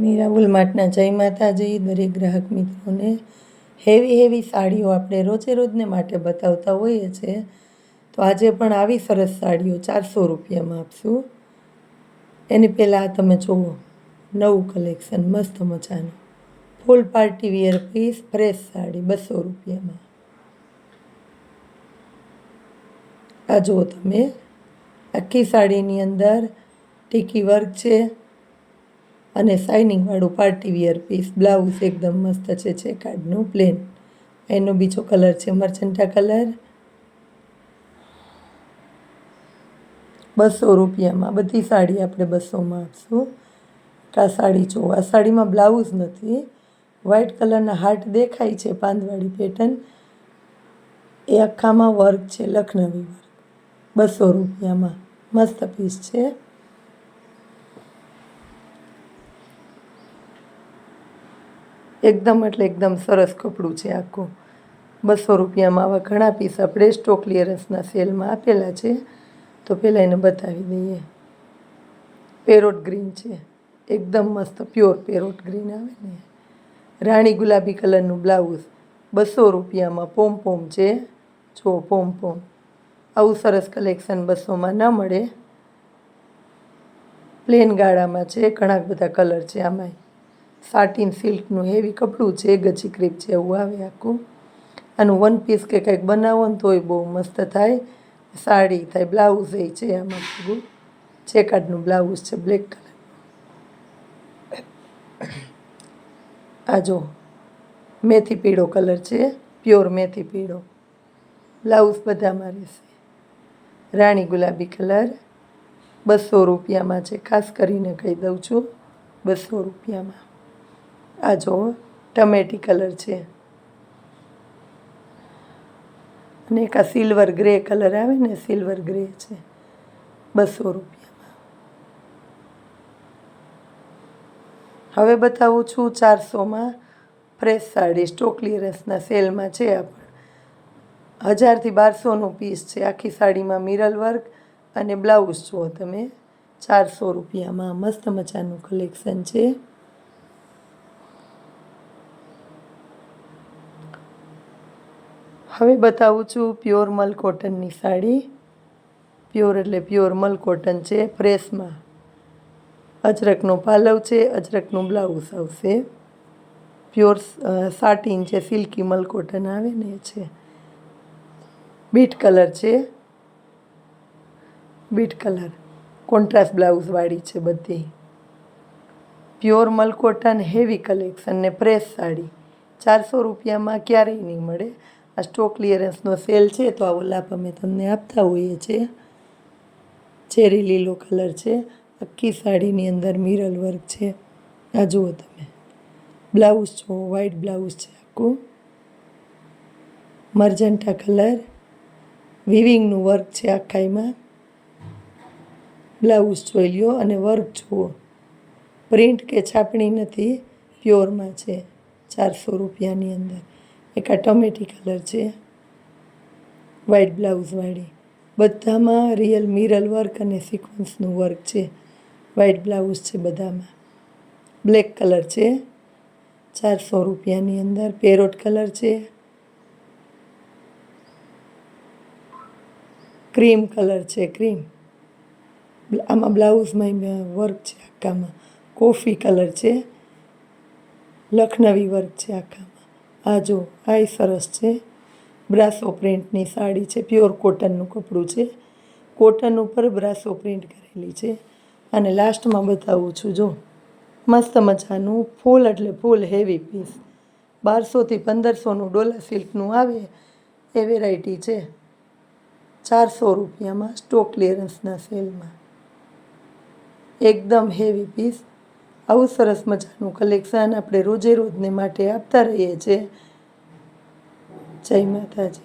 મીરા બુલમાર્ટના જય માતાજી દરેક ગ્રાહક મિત્રોને. હેવી હેવી સાડીઓ આપણે રોજે રોજને માટે બતાવતા હોઈએ છીએ. તો આજે પણ આવી સરસ સાડીઓ ચારસો રૂપિયામાં આપશું. એની પહેલાં તમે જુઓ, નવું કલેક્શન, મસ્ત મજાનું. Full party wear piece fresh sari બસો રૂપિયામાં. આ જુઓ તમે, આખી સાડીની અંદર ટીકી વર્ક છે. અને શાઇનિંગવાળું પાર્ટી વિયર પીસ, બ્લાઉઝ એકદમ મસ્ત છે છે કાર્ડનું પ્લેન એનો બીજો કલર છે મર્ચન્ટા કલર. બસો રૂપિયામાં બધી સાડી આપણે બસોમાં આપશું. આ સાડી જો, આ સાડીમાં બ્લાઉઝ નથી. વ્હાઇટ કલરના હાર્ટ દેખાય છે પાંદવાળી પેટર્ન એ આખામાં વર્ક છે, લખનવી વર્ક બસો રૂપિયામાં. મસ્ત પીસ છે. એકદમ એટલે એકદમ સરસ કપડું છે આખું. બસો રૂપિયામાં આવા ઘણા પીસ આપણે સ્ટોક ક્લિયરન્સના સેલમાં આપેલા છે. તો પહેલાં એને બતાવી દઈએ. પેરોટ ગ્રીન છે. એકદમ મસ્ત પ્યોર પેરોટ ગ્રીન આવે ને. રાણી ગુલાબી કલરનું બ્લાઉઝ બસો રૂપિયામાં પોમ પોમ છે. જો, પોમ પોમ. આવું સરસ કલેક્શન બસોમાં ન મળે. પ્લેન ગાળામાં છે, ઘણા બધા કલર છે આમાંય. સાટીન સિલ્કનું હેવી કપડું છે ગજી ક્રીપ છે, એવું આવે આખું. આનું વન પીસ કે કંઈક બનાવો ને તોય બહુ મસ્ત થાય. સાડી થાય, બ્લાઉઝ એ છે આમાં ભેગું ચેકાર્ડનું બ્લાઉઝ છે બ્લેક કલર આ જો, મેથી પીળો કલર છે પ્યોર મેથી પીળો. બ્લાઉઝ બધામાં રહેશે. રાણી ગુલાબી કલર બસો રૂપિયામાં છે, ખાસ કરીને કહી દઉં છું, બસો રૂપિયામાં. આ જો, ટમેટી કલર છે. અને એક આ સિલ્વર ગ્રે કલર આવે ને, સિલ્વર ગ્રે છે. બસો રૂપિયામાં. હવે બતાવું છું ચારસોમાં ફ્રેશ સાડી સ્ટોક ક્લિયરન્સના સેલમાં છે આ પણ. હજારથી બારસોનું પીસ છે. આખી સાડીમાં મિરલ વર્ક અને બ્લાઉઝ જુઓ તમે. ચારસો રૂપિયામાં મસ્ત મજાનું કલેક્શન છે. હવે બતાવું છું પ્યોર મલ કોટનની સાડી. પ્યોર એટલે પ્યોર મલ કોટન છે, પ્રેસમાં. અજરકનો પાલવ છે, અજરકનું બ્લાઉઝ આવશે. પ્યોર સાટીન છે, સિલ્કી મલ કોટન આવે ને એ છે. બીટ કલર છે. Beet colour. કોન્ટ્રાસ્ટ બ્લાઉઝવાળી છે બધી. Pure mul cotton heavy collection ને પ્રેસ સાડી. ચારસો રૂપિયામાં ક્યારેય નહીં મળે. આ સ્ટોક ક્લિયરન્સનો સેલ છે, તો આવો લાભ અમે તમને આપતા હોઈએ છીએ ચેરી લીલો કલર છે. આખી સાડીની અંદર મિરલ વર્ક છે. આ જુઓ તમે. બ્લાઉઝ જુઓ વ્હાઇટ બ્લાઉઝ છે આખું. મર્જન્ટા કલર વિવિંગનું વર્ક છે આખાઈમાં બ્લાઉઝ જોઈ લ્યો અને વર્ક જુઓ. પ્રિન્ટ કે છાપણી નથી પ્યોરમાં છે. ચારસો રૂપિયાની અંદર. એક આ ટમેટી કલર છે. વ્હાઇટ બ્લાઉઝવાળી બધામાં રિયલ મિરલ વર્ક અને સિક્વન્સનું વર્ક છે. વ્હાઇટ બ્લાઉઝ છે બધામાં. બ્લેક કલર છે. ચારસો રૂપિયાની અંદર પેરોટ કલર છે. ક્રીમ કલર છે ક્રીમ આમાં બ્લાઉઝમાં વર્ક છે આખામાં. કોફી કલર છે. લખનવી વર્ક છે આખામાં. આ જો, આ સરસ છે. બ્રાસો પ્રિન્ટની સાડી છે, પ્યોર કોટનનું કપડું છે. કોટન ઉપર બ્રાસો પ્રિન્ટ કરેલી છે. અને લાસ્ટમાં બતાવું છું, જો. મસ્ત મજાનું ફૂલ એટલે ફૂલ હેવી પીસ. બારસોથી પંદરસોનું ડોલા સિલ્કનું આવે, એ વેરાયટી છે. ચારસો રૂપિયામાં સ્ટોક ક્લિયરન્સના સેલમાં. એકદમ હેવી પીસ. આવું સરસ મજાનું કલેક્શન આપણે રોજે રોજને માટે આપતા રહીએ છીએ. જય માતાજી.